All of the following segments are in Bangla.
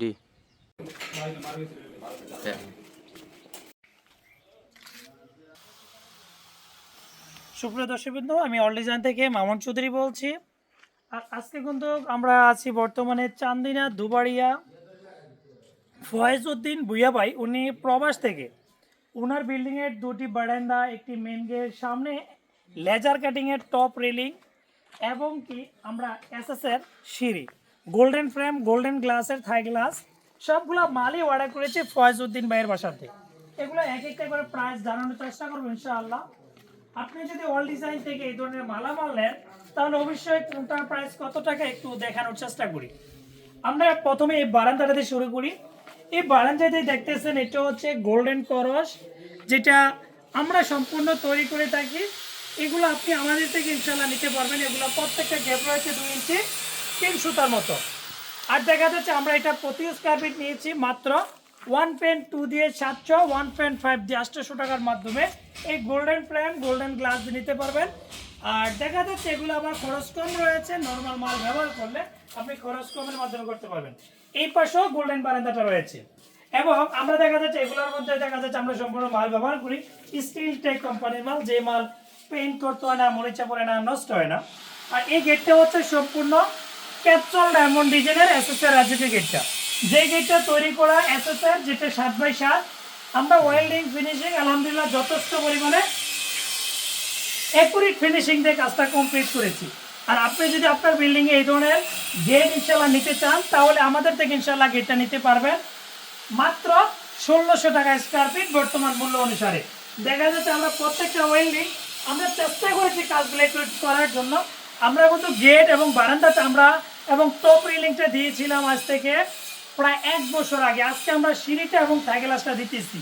ডি সুপ্রিয় দর্শকবৃন্দ, আমি অল ডিজাইন থেকে মামুন চৌধুরী বলছি। আর আজকে কিন্তু আমরা আছি বর্তমানে চান্দিনা দুবাড়িয়া ফয়েজ উদ্দিন ভুইয়াবাই। উনি প্রবাস থেকে। ওনার বিল্ডিংয়ের দুটি বারান্দা, একটি মেন গেট সামনে লেজার কাটিংয়ের টপ রেলিং এবং কি আমরা এসএসের সিঁড়ি। গোল্ডেন ফ্রেম গোল্ডেন গ্লাসের থাই গ্লাস সবগুলো মালই অর্ডার করেছে ফয়েজ উদ্দিন ভাইয়ের বাসাতে। এগুলো এক একটা করে প্রাইস জানানোর চেষ্টা করব ইনশাআল্লাহ। আপনি যদি অল ডিজাইন থেকে এই ধরনের মালামাল নেন, তাহলে অবশ্যই কোনটার প্রাইস কত টাকা একটু দেখানোর চেষ্টা করি। আমরা প্রথমে এই বারান্দাটাতে শুরু করি। এই বারান্দাতে দেখতেছেন, এটা হচ্ছে গোল্ডেন করস যেটা আমরা সম্পূর্ণ তৈরি করে থাকি। এগুলো আপনি আমাদের থেকে ইনশাল্লাহ নিতে পারবেন। এগুলো প্রত্যেকটা গ্যাপ রয়েছে দুই ইঞ্চি। তিন সুতার মতো। আর দেখা যাচ্ছে আমরা এটা প্রতি স্কোয়ার ফিট নিয়েছি মাত্র ওয়ান পয়েন্ট টু দিয়ে সাতশো ওয়ান পয়েন্ট ফাইভ দিয়ে আটশোশো টাকার মাধ্যমে। এই গোল্ডেন ফ্রেম গোল্ডেন গ্লাস নিতে পারবেন। আর দেখা যাচ্ছে এগুলো আবার খরচ কম রয়েছে নর্মাল মাল ব্যবহার করলে আপনি খরচ কমের মাধ্যমে করতে পারবেন। এই পাশেও গোল্ডেন বারান্দাটা রয়েছে। এবং আমরা দেখা যাচ্ছে এগুলোর মধ্যে দেখা যাচ্ছে আমরা সম্পূর্ণ মাল ব্যবহার করি। স্টিল টেক কোম্পানির মাল, যে মাল পেইন্ট করতে হয় না, মরিচা পড়ে না, নষ্ট হয় না। আর এই গেটটা হচ্ছে সম্পূর্ণ ক্যাপসুল ডায়মন্ড ডিজাইনের এসএসআর রাজনীতি গেটটা যে গেটটা তৈরি করা এসএসআর যেটা সাত বাই সাত, আমরা ওয়েল্ডিং ফিনিশিং আলহামদুলিল্লাহ যথেষ্ট পরিমাণে একুরিট ফিনিশিং দিয়ে কাজটা কমপ্লিট করেছি। আর আপনি যদি আপনার বিল্ডিংয়ে এই ধরনের গেট ইনশাল্লাহ নিতে চান, তাহলে আমাদের থেকে ইনশাল্লাহ গেটটা নিতে পারবেন। মাত্র ষোলোশো টাকা স্কোয়ার ফিট বর্তমান মূল্য অনুসারে। দেখা যাচ্ছে আমরা প্রত্যেকটা ওয়েল্ডিং আমরা চেষ্টা করেছি কাজগুলো করার জন্য। আমরা কিন্তু গেট এবং বারান্দাতে আমরা এবং টপ রিলিংটা দিয়েছিলাম আজ থেকে প্রায় এক বছর আগে। আজকে আমরা সিঁড়িটা এবং থাইগেলাসটা দিতেছি।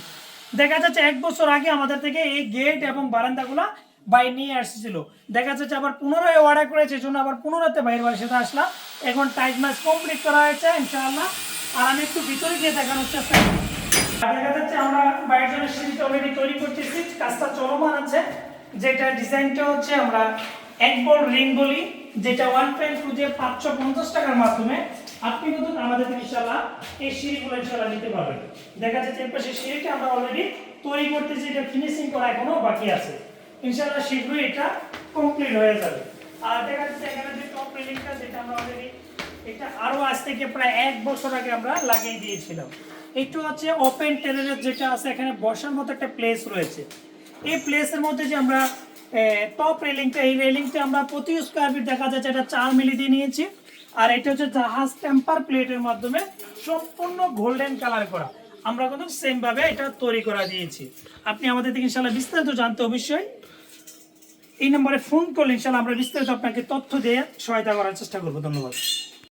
দেখা যাচ্ছে এক বছর আগে আমাদের থেকে এই গেট এবং বারান্দাগুলো বাই নিয়ে আসছিল। দেখা যাচ্ছে আবার পুনরায় অর্ডার করেছে জন্য আবার পুনরাতে বাইরের বাসাতে আসলাম। এখন টাইট ম্যাচ কমপ্লিট করা হয়েছে, ইনশাআল্লাহ। আর আমি একটু ভিতরে গিয়ে দেখানোর চেষ্টা করি। দেখা যাচ্ছে আমরা বাইরের জন্য সিঁড়িটা অলরেডি তৈরি করতেছি। কাজটা চলমান আছে। যেটা ডিজাইনটা হচ্ছে আমরা এক বল রিং বলি। যেটা ওয়ান পয়েন্ট টু দিয়ে পাঁচশো পঞ্চাশ টাকার মাধ্যমে আপনি কিন্তু আমাদের থেকে ইনশাল্লাহ এই সিঁড়িগুলো ইনশাল্লাহ নিতে পারবেন। দেখা যাচ্ছে এর পাশে সিঁড়িটা আমরা অলরেডি তৈরি করতেছি, এটা ফিনিশিং করা এখনও বাকি আছে। ইনশাল্লাহ শীঘ্রই এটা কমপ্লিট হয়ে যাবে। আর দেখা যাচ্ছে এখানে যে টপ রেলিংটা যেটা আমরা অলরেডি এটা আরও আজ থেকে প্রায় এক বছর আগে আমরা লাগিয়ে দিয়েছিলাম। একটু হচ্ছে ওপেন টেরের যেটা আছে, এখানে বসার মতো একটা প্লেস রয়েছে। এই প্লেসের মধ্যে যে আমরা টপ রেলিংটা এই রেলিংটা আমরা প্রতি স্কোয়ার ফিট দেখা যাচ্ছে এটা চার মিলি দিয়ে নিয়েছি। আর এটা হচ্ছে জাহাজ টেম্পার প্লেটের মাধ্যমে সম্পূর্ণ গোল্ডেন কালার করা। আমরা কিন্তু সেমভাবে এটা তৈরি করা দিয়েছি। আপনি আমাদের দিকে ইনশাল্লাহ বিস্তারিত জানতে অবশ্যই। এই নম্বরে ফোন করলে ইনশাল্লাহ আমরা বিস্তারিত আপনাকে তথ্য দিয়ে সহায়তা করার চেষ্টা করব। ধন্যবাদ।